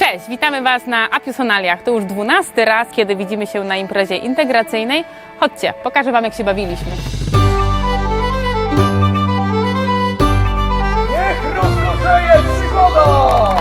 Cześć, witamy Was na Apiusonaliach. To już dwunasty raz, kiedy widzimy się na imprezie integracyjnej. Chodźcie, pokażę Wam, jak się bawiliśmy. Niech rozkoszeje przygoda!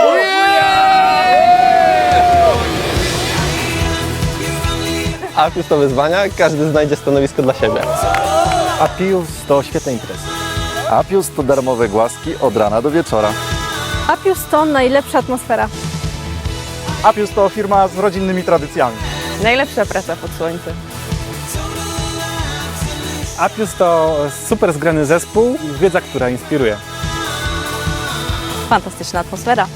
Zwycięzco! Apius to wyzwania, każdy znajdzie stanowisko dla siebie. Apius to świetna impreza. Apius to darmowe głaski od rana do wieczora. Apius to najlepsza atmosfera. Apius to firma z rodzinnymi tradycjami. Najlepsza praca pod słońcem. Apius to super zgrany zespół i wiedza, która inspiruje. Fantastyczna atmosfera.